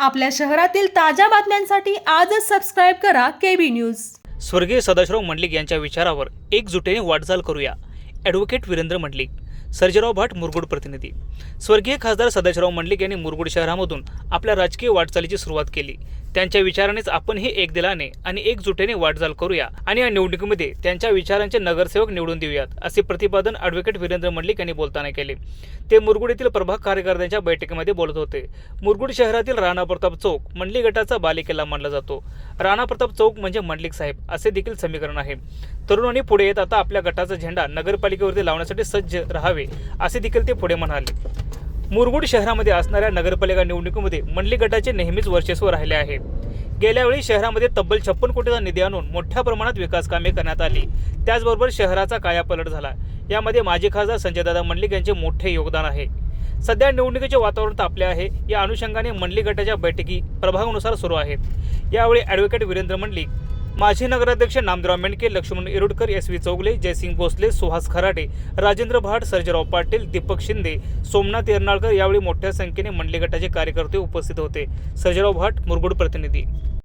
आपल्या शहरातील ताज्या बातम्यांसाठी आजच सबस्क्राईब करा केबी न्यूज स्वर्गीय सदाशिवराव मंडलिक यांच्या विचारावर एकजुटीने वाटचाल करूया. ॲडव्होकेट वीरेंद्र मंडलिक सर्जेराव भाट मुरगुड प्रतिनिधी. स्वर्गीय खासदार सदाशिवराव मंडलिक यांनी मुरगुड शहरामधून आपल्या राजकीय वाटचालीची सुरुवात केली. त्यांच्या विचारानेच आपणही एक दिलाने आणि एकजुटीने वाटचाल करूया आणि या निवडणुकीमध्ये त्यांच्या विचारांचे नगरसेवक निवडून देऊयात असे प्रतिपादन ॲडव्होकेट वीरेंद्र मंडलिक यांनी बोलताना केले. ते मुरगुड येथील प्रभाग कार्यकर्त्यांच्या बैठकीमध्ये बोलत होते. मुरगुड शहरातील राणा प्रताप चौक मंडली गटाचा बालेकिल्ला मानला जातो. राणा प्रताप चौक म्हणजे मंडलिक साहेब असे देखील समीकरण आहे. तरुणांनी पुढे येत आता आपल्या गटाचा झेंडा नगरपालिकेवरती लावण्यासाठी सज्ज राहावे असे देखील ते पुढे म्हणाले. मुरगुड शहरामध्ये असणाऱ्या नगरपालिका निवडणुकीमध्ये मंडली गटाचे नेहमीच वर्चस्व राहिले आहे. गेल्यावेळी शहरामध्ये तब्बल छप्पन कोटीचा निधी आणून मोठ्या प्रमाणात विकास कामे करण्यात आली. त्याचबरोबर शहराचा कायापलट झाला. यामध्ये माजी खासदार संजयदादा मंडलिक यांचे मोठे योगदान आहे. सध्या निवडणुकीचे वातावरण तापले आहे. या अनुषंगाने मंडली गटाच्या बैठकी प्रभागानुसार सुरू आहेत. यावेळी ॲडव्होकेट वीरेंद्र मंडलिक माजी नगराध्यक्ष नामदेवराव मेंडके लक्ष्मण इरुडकर एस व्ही चौगले जयसिंग भोसले सुहास खराटे राजेंद्र भाट सर्जेराव पाटील दीपक शिंदे सोमनाथ येरनाळकर यावेळी मोठ्या संख्येने मंडली गटाचे कार्यकर्ते उपस्थित होते. सर्जेराव भाट मुरगुड प्रतिनिधी.